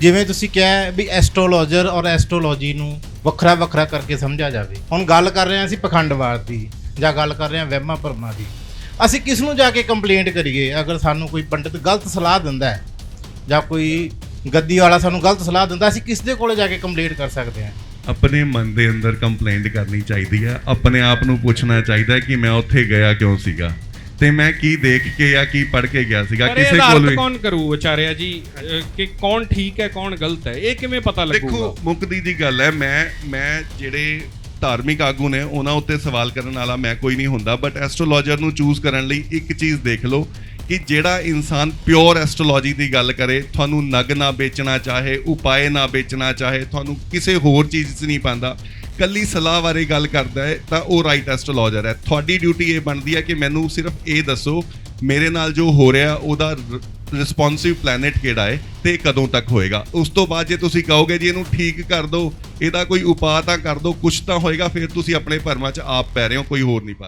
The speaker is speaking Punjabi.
ਜਿਵੇਂ ਤੁਸੀਂ ਕਿਹਾ ਹੈ ਵੀ ਐਸਟ੍ਰੋਲੋਜਰ ਔਰ ਐਸਟ੍ਰੋਲੋਜੀ ਨੂੰ ਵੱਖਰਾ ਵੱਖਰਾ ਕਰਕੇ ਸਮਝਿਆ ਜਾਵੇ। ਹੁਣ ਗੱਲ ਕਰ ਰਹੇ ਹਾਂ ਅਸੀਂ ਪਖੰਡਵਾਦ ਦੀ ਜਾਂ ਗੱਲ ਕਰ ਰਹੇ ਹਾਂ ਵਹਿਮਾਂ ਭਰਮਾਂ ਦੀ। ਅਸੀਂ ਕਿਸ ਨੂੰ ਜਾ ਕੇ ਕੰਪਲੇਂਟ ਕਰੀਏ? ਅਗਰ ਸਾਨੂੰ ਕੋਈ ਪੰਡਿਤ ਗਲਤ ਸਲਾਹ ਦਿੰਦਾ ਹੈ ਜਾਂ ਕੋਈ ਗੱਦੀ ਵਾਲਾ ਸਾਨੂੰ ਗਲਤ ਸਲਾਹ ਦਿੰਦਾ, ਅਸੀਂ ਕਿਸ ਦੇ ਕੋਲੇ ਜਾ ਕੇ ਕੰਪਲੇਂਟ ਕਰ ਸਕਦੇ ਹਾਂ? ਆਪਣੇ ਮਨ ਦੇ ਅੰਦਰ ਕੰਪਲੇਂਟ ਕਰਨੀ ਚਾਹੀਦੀ ਹੈ। ਆਪਣੇ ਆਪ ਨੂੰ ਪੁੱਛਣਾ ਚਾਹੀਦਾ ਹੈ ਕਿ ਮੈਂ ਉੱਥੇ ਗਿਆ ਕਿਉਂ ਸੀਗਾ। ਤੇ ਮੈਂ ਕੀ ਦੇਖ ਕੇ ਜਾਂ ਕੀ ਪੜ੍ਹ ਕੇ ਗਿਆ ਸੀਗਾ ਕਿਸੇ ਕੋਲ ਵੀ ਕੌਣ ਕਰੂ ਵਿਚਾਰਿਆ ਜੀ? ਕਿ ਕੌਣ ਠੀਕ ਹੈ ਕੌਣ ਗਲਤ ਹੈ? ਇਹ ਕਿਵੇਂ ਪਤਾ ਲੱਗੂਗਾ? ਦੇਖੋ ਮੁੱਕਦੀ ਦੀ ਗੱਲ ਹੈ ਮੈਂ ਮੈਂ ਜਿਹੜੇ ਧਾਰਮਿਕ ਆਗੂ ਨੇ ਉਹਨਾਂ ਉੱਤੇ ਸਵਾਲ ਕਰਨ ਵਾਲਾ ਮੈਂ ਕੋਈ ਨਹੀਂ ਹੁੰਦਾ ਬਟ ਐਸਟ੍ਰੋਲੋਜਰ ਨੂੰ ਚੂਜ਼ ਕਰਨ ਲਈ ਇੱਕ ਚੀਜ਼ ਦੇਖ ਲਓ ਕਿ ਜਿਹੜਾ ਇਨਸਾਨ ਪਿਓਰ ਐਸਟ੍ਰੋਲੋਜੀ ਦੀ ਗੱਲ ਕਰੇ ਤੁਹਾਨੂੰ ਨਗ ਨਾ ਵੇਚਣਾ ਚਾਹੇ ਉਪਾਏ ਨਾ ਵੇਚਣਾ ਚਾਹੇ ਤੁਹਾਨੂੰ ਕਿਸੇ ਹੋਰ ਚੀਜ਼ 'ਚ ਨਹੀਂ ਪਾਉਂਦਾ। ਕੱਲੀ ਸਲਾਹ ਬਾਰੇ ਗੱਲ ਕਰਦਾ ਹੈ, ਤਾਂ ਉਹ ਰਾਈਟ ਐਸਟ੍ਰੋਲੋਜਰ ਹੈ। ਤੁਹਾਡੀ ਡਿਊਟੀ ਇਹ ਬਣਦੀ ਹੈ ਕਿ ਮੈਨੂੰ ਸਿਰਫ ਇਹ ਦੱਸੋ, ਮੇਰੇ ਨਾਲ ਜੋ ਹੋ ਰਿਹਾ, ਉਹਦਾ ਰਿਸਪੌਂਸਿਵ ਪਲੈਨਟ ਕਿਹੜਾ ਹੈ ਤੇ ਕਦੋਂ ਤੱਕ ਹੋਏਗਾ? ਉਸ ਤੋਂ ਬਾਅਦ ਜੇ ਤੁਸੀਂ ਕਹੋਗੇ ਜੀ ਇਹਨੂੰ ਠੀਕ ਕਰ ਦਿਓ ਇਹਦਾ ਕੋਈ ਉਪਾਅ ਤਾਂ ਕਰ ਦਿਓ ਕੁਝ ਤਾਂ ਹੋਏਗਾ, ਫਿਰ ਤੁਸੀਂ ਆਪਣੇ ਭਰਮਾਂ 'ਚ ਆਪ ਪੈ ਰਹੇ ਹੋ, ਕੋਈ ਹੋਰ ਨਹੀਂ ਪਾ